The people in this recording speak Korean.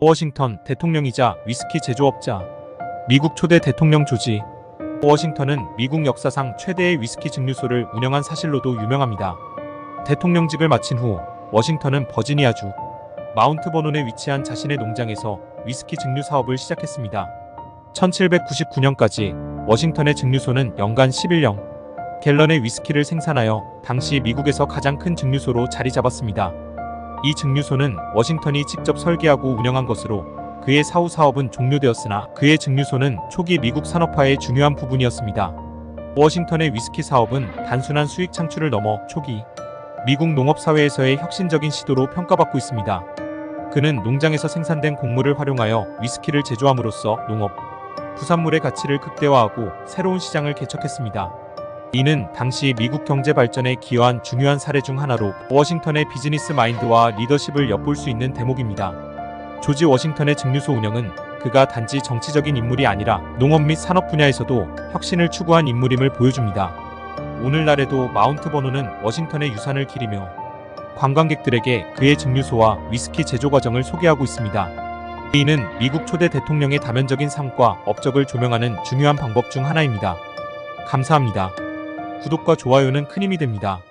워싱턴 대통령이자 위스키 제조업자. 미국 초대 대통령 조지. 워싱턴은 미국 역사상 최대의 위스키 증류소를 운영한 사실로도 유명합니다. 대통령직을 마친 후 워싱턴은 버지니아주 마운트 버논에 위치한 자신의 농장에서 위스키 증류 사업을 시작했습니다. 1799년까지 워싱턴의 증류소는 연간 11령 갤런의 위스키를 생산하여 당시 미국에서 가장 큰 증류소로 자리 잡았습니다. 이 증류소는 워싱턴이 직접 설계하고 운영한 것으로 그의 사후 사업은 종료되었으나 그의 증류소는 초기 미국 산업화의 중요한 부분이었습니다. 워싱턴의 위스키 사업은 단순한 수익 창출을 넘어 초기 미국 농업 사회에서의 혁신적인 시도로 평가받고 있습니다. 그는 농장에서 생산된 곡물을 활용하여 위스키를 제조함으로써 농업, 부산물의 가치를 극대화하고 새로운 시장을 개척했습니다. 이는 당시 미국 경제 발전에 기여한 중요한 사례 중 하나로 워싱턴의 비즈니스 마인드와 리더십을 엿볼 수 있는 대목입니다. 조지 워싱턴의 증류소 운영은 그가 단지 정치적인 인물이 아니라 농업 및 산업 분야에서도 혁신을 추구한 인물임을 보여줍니다. 오늘날에도 마운트 버논은 워싱턴의 유산을 기리며 관광객들에게 그의 증류소와 위스키 제조 과정을 소개하고 있습니다. 이는 미국 초대 대통령의 다면적인 삶과 업적을 조명하는 중요한 방법 중 하나입니다. 감사합니다. 구독과 좋아요는 큰 힘이 됩니다.